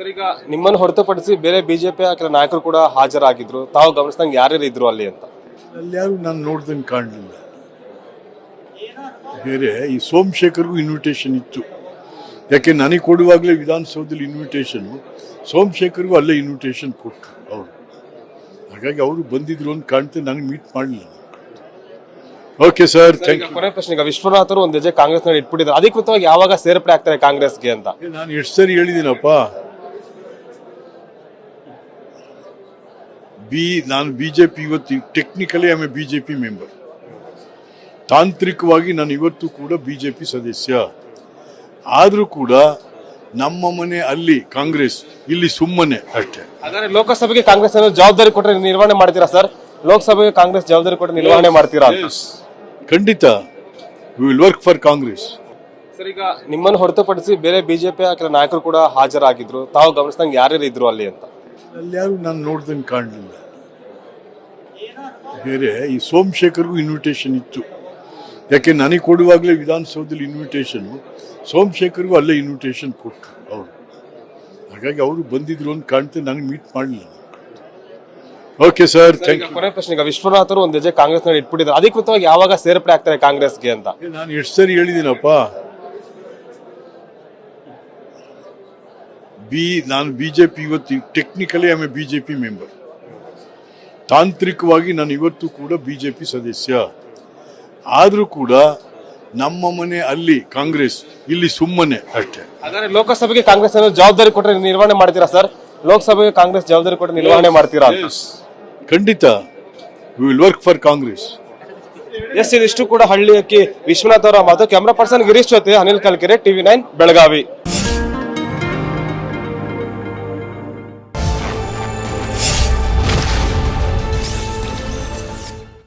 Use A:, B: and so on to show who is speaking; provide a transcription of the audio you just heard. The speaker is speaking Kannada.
A: ಸರ್ ಈಗ ನಿಮ್ಮನ್ನು ಹೊರತುಪಡಿಸಿ ಬೇರೆ ಬಿಜೆಪಿ ಕೆಲ ನಾಯಕರು ಕೂಡ ಹಾಜರಾಗಿದ್ರು. ತಾವು ಗಮನಿಸಿದಂಗೆ ಯಾರ್ಯಾರು ಇದ್ರು ಅಲ್ಲಿ ಅಂತ?
B: ಅಲ್ಲಿ ಯಾರು ನಾನು ನೋಡ್ದಂಗೆ ಕಾಣಲಿಲ್ಲ. ಬೇರೆ ಈ ಸೋಮಶೇಖರ್ಗೂ ಇನ್ವಿಟೇಷನ್ ಇತ್ತು. ಯಾಕೆ ನನಗೆ ಕೊಡುವಾಗಲೇ ವಿಧಾನಸೌಧದಲ್ಲಿ ಇನ್ವಿಟೇಷನು ಸೋಮಶೇಖರ್ಗೂ ಅಲ್ಲೇ ಇನ್ವಿಟೇಷನ್ ಕೊಟ್ಟರು ಅವರು. ಹಾಗಾಗಿ ಅವರು ಬಂದಿದ್ರು ಅಂತ ಕಾಣ್ತೇನೆ ನನಗೆ ಮೀಟ್ ಮಾಡಲಿಲ್ಲ ಓಕೆ ಸರ್ ಥ್ಯಾಂಕ್
A: ಯು ಕೊನೆ ಪ್ರಶ್ನೆ ಈಗ ವಿಶ್ವನಾಥರು ಒಂದು ಹೆಜ್ಜೆ ಕಾಂಗ್ರೆಸ್ನಲ್ಲಿ ಇಟ್ಬಿಟ್ಟಿದ್ರು ಅಧಿಕೃತವಾಗಿ ಯಾವಾಗ ಸೇರ್ಪಡೆ ಆಗ್ತಾರೆ ಕಾಂಗ್ರೆಸ್ಗೆ ಅಂತ?
B: ನಾನು ಎಷ್ಟು ಸರಿ ಹೇಳಿದ್ದೀನಪ್ಪ. ಬಿ ನಾನು ಬಿ ಜೆ ಪಿ ಇವತ್ತು technically a B J P member ತಾಂತ್ರಿಕವಾಗಿ ನಾನು ಇವತ್ತು ಕೂಡ ಬಿ ಜೆ ಪಿ ಸದಸ್ಯ. ಆದರೂ ಕೂಡ ನಮ್ಮ ಮನೆ ಅಲ್ಲಿ ಕಾಂಗ್ರೆಸ್ ಇಲ್ಲಿ ಸುಮ್ಮನೆ ಅಷ್ಟೇ.
A: ಆದರೆ ಲೋಕಸಭೆಗೆ ಕಾಂಗ್ರೆಸ್ ಅನ್ನೋ ಜವಾಬ್ದಾರಿ ಕೊಟ್ಟರೆ ನಿರ್ವಹಣೆ ಮಾಡ್ತೀರಾ ಸರ್? ಲೋಕಸಭೆಗೆ ಕಾಂಗ್ರೆಸ್ ಜವಾಬ್ದಾರಿ ಕೊಟ್ಟರೆ ನಿರ್ವಹಣೆ ಮಾಡ್ತೀರಾ
B: ಖಂಡಿತ. We will work for Congress
A: sir ಈಗ ನಿಮ್ಮನ್ನು ಹೊರತುಪಡಿಸಿ ಬೇರೆ ಬಿಜೆಪಿ ಕೆಲ ನಾಯಕರು ಕೂಡ ಹಾಜರಾಗಿದ್ರು. ತಾವು ಗಮನಿಸಿದಂಗೆ ಯಾರ್ಯಾರು ಇದ್ರು ಅಲ್ಲಿ ಅಂತ?
B: ಅಲ್ಲಿ ಯಾರು ನಾನು ನೋಡ್ದಂಗೆ ಕಾಣಲಿಲ್ಲ. ಬೇರೆ ಈ ಸೋಮಶೇಖರ್ಗೂ ಇನ್ವಿಟೇಷನ್ ಇತ್ತು. ಯಾಕೆ ನನಗೆ ಕೊಡುವಾಗಲೇ ವಿಧಾನಸೌಧದಲ್ಲಿ ಇನ್ವಿಟೇಷನು ಸೋಮಶೇಖರ್ಗೂ ಅಲ್ಲೇ ಇನ್ವಿಟೇಷನ್ ಕೊಟ್ಟರು ಅವರು. ಹಾಗಾಗಿ ಅವರು ಬಂದಿದ್ರು ಅಂತ ಕಾಣ್ತೇನೆ ನನಗೆ ಮೀಟ್ ಮಾಡಲಿಲ್ಲ ಓಕೆ ಸರ್ ಥ್ಯಾಂಕ್
A: ಯು ಕೊನೆ ಪ್ರಶ್ನೆ ಈಗ ವಿಶ್ವನಾಥರು ಒಂದು ಹೆಜ್ಜೆ ಕಾಂಗ್ರೆಸ್ನಲ್ಲಿ ಇಟ್ಬಿಟ್ಟಿದ್ರು. ಅಧಿಕೃತವಾಗಿ ಯಾವಾಗ ಸೇರ್ಪಡೆ ಆಗ್ತಾರೆ ಕಾಂಗ್ರೆಸ್ಗೆ ಅಂತ?
B: ನಾನು ಎಷ್ಟು ಸರಿ ಹೇಳಿದ್ದೀನಪ್ಪ. ಬಿ ನಾನು ಬಿ ಜೆ ಪಿ ಇವತ್ತು technically a B J P member ತಾಂತ್ರಿಕವಾಗಿ ನಾನು ಇವತ್ತು ಕೂಡ ಬಿ ಜೆ ಪಿ ಸದಸ್ಯ. ಆದರೂ ಕೂಡ ನಮ್ಮ ಮನೆ ಅಲ್ಲಿ ಕಾಂಗ್ರೆಸ್ ಇಲ್ಲಿ ಸುಮ್ಮನೆ ಅಷ್ಟೇ.
A: ಆದರೆ ಲೋಕಸಭೆಗೆ ಕಾಂಗ್ರೆಸ್ ಅನ್ನು ಜವಾಬ್ದಾರಿ ಕೊಟ್ಟರೆ ನಿರ್ವಹಣೆ ಮಾಡ್ತೀರಾ ಸರ್? ಲೋಕಸಭೆಗೆ ಕಾಂಗ್ರೆಸ್ ಜವಾಬ್ದಾರಿ ಕೊಟ್ಟರೆ ನಿರ್ವಹಣೆ ಮಾಡ್ತೀರಾ
B: ಖಂಡಿತ. We will work for Congress
A: S ಇದಿಷ್ಟು ಕೂಡ ಹಳ್ಳಿ ಅಕ್ಕಿ ವಿಶ್ವನಾಥ್ ಅವರ ಮಾತು. ಕ್ಯಾಮ್ರಾ ಪರ್ಸನ್ ಗಿರೀಶ್ ಜೊತೆ ಅನಿಲ್ ಕಲ್ಕೆರೆ ಟಿವಿ ನೈನ್ ಬೆಳಗಾವಿ.